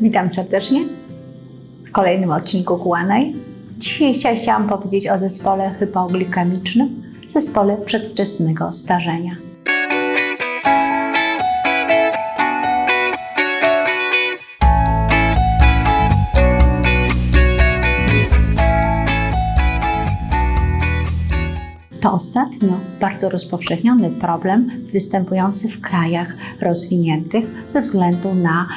Witam serdecznie w kolejnym odcinku Kułanej. Dzisiaj chciałam powiedzieć o zespole hypoglikemicznym, zespole przedwczesnego starzenia. To ostatnio bardzo rozpowszechniony problem występujący w krajach rozwiniętych ze względu na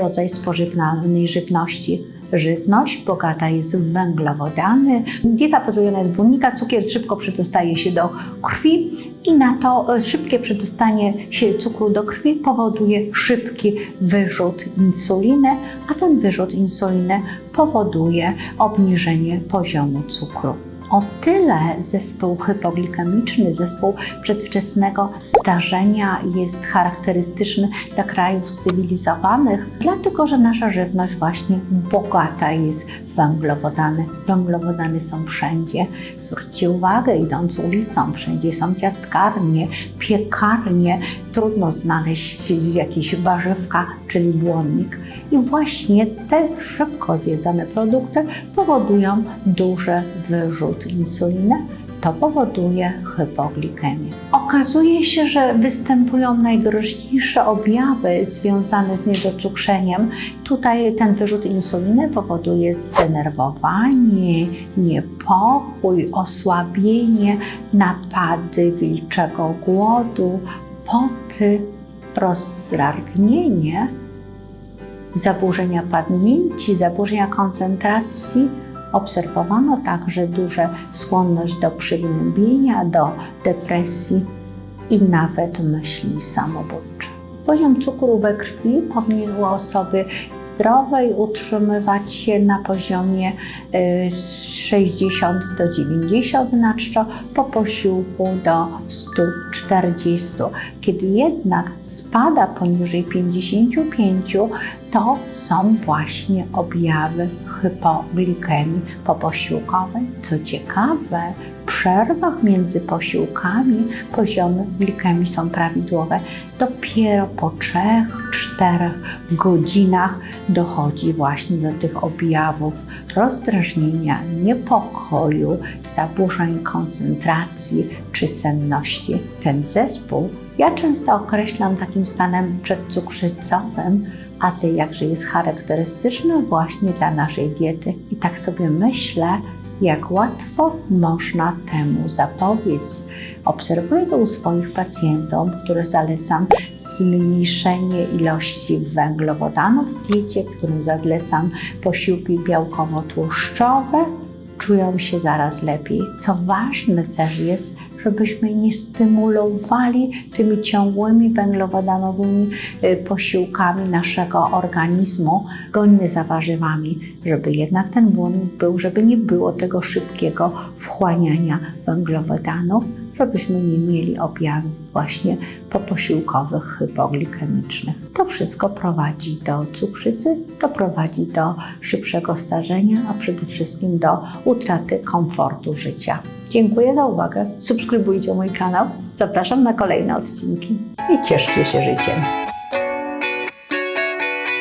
rodzaj spożywalnej żywności. Żywność bogata jest w węglowodany, dieta pozbawiona jest błonnika, cukier szybko przedostaje się do krwi i na to szybkie przedostanie się cukru do krwi powoduje szybki wyrzut insuliny, a ten wyrzut insuliny powoduje obniżenie poziomu cukru. O tyle zespół hypoglikemiczny, zespół przedwczesnego starzenia jest charakterystyczny dla krajów cywilizowanych, dlatego że nasza żywność właśnie bogata jest węglowodany. Węglowodany są wszędzie. Zwróćcie uwagę, idąc ulicą, wszędzie są ciastkarnie, piekarnie. Trudno znaleźć jakieś warzywka, czyli błonnik. I właśnie te szybko zjedzone produkty powodują duży wyrzut insuliny. To powoduje hypoglikemię. Okazuje się, że występują najgroźniejsze objawy związane z niedocukrzeniem. Tutaj ten wyrzut insuliny powoduje zdenerwowanie, niepokój, osłabienie, napady wilczego głodu, poty, rozdragnienie zaburzenia pamięci, zaburzenia koncentracji. Obserwowano także duże skłonność do przygnębienia, do depresji i nawet myśli samobójcze. Poziom cukru we krwi powinien u osoby zdrowej utrzymywać się na poziomie 60 do 90 na czczo, po posiłku do 140. Kiedy jednak spada poniżej 55, to są właśnie objawy hypoglikemii poposiłkowej. Co ciekawe, w przerwach między posiłkami poziomy glikemii są prawidłowe. Dopiero po 3-4 godzinach dochodzi właśnie do tych objawów rozdrażnienia, niepokoju, zaburzeń koncentracji czy senności. Ten zespół ja często określam takim stanem przedcukrzycowym, ale jakże jest charakterystyczny właśnie dla naszej diety. I tak sobie myślę, jak łatwo można temu zapobiec. Obserwuję to u swoich pacjentów, których zalecam zmniejszenie ilości węglowodanów w diecie, którym zalecam posiłki białkowo-tłuszczowe, czują się zaraz lepiej. Co ważne też jest, żebyśmy nie stymulowali tymi ciągłymi węglowodanowymi posiłkami naszego organizmu, gońny za warzywami, żeby jednak ten błonnik był, żeby nie było tego szybkiego wchłaniania węglowodanów, żebyśmy nie mieli objawów właśnie poposiłkowych hypoglikemicznych. To wszystko prowadzi do cukrzycy, to prowadzi do szybszego starzenia, a przede wszystkim do utraty komfortu życia. Dziękuję za uwagę. Subskrybujcie mój kanał. Zapraszam na kolejne odcinki i cieszcie się życiem.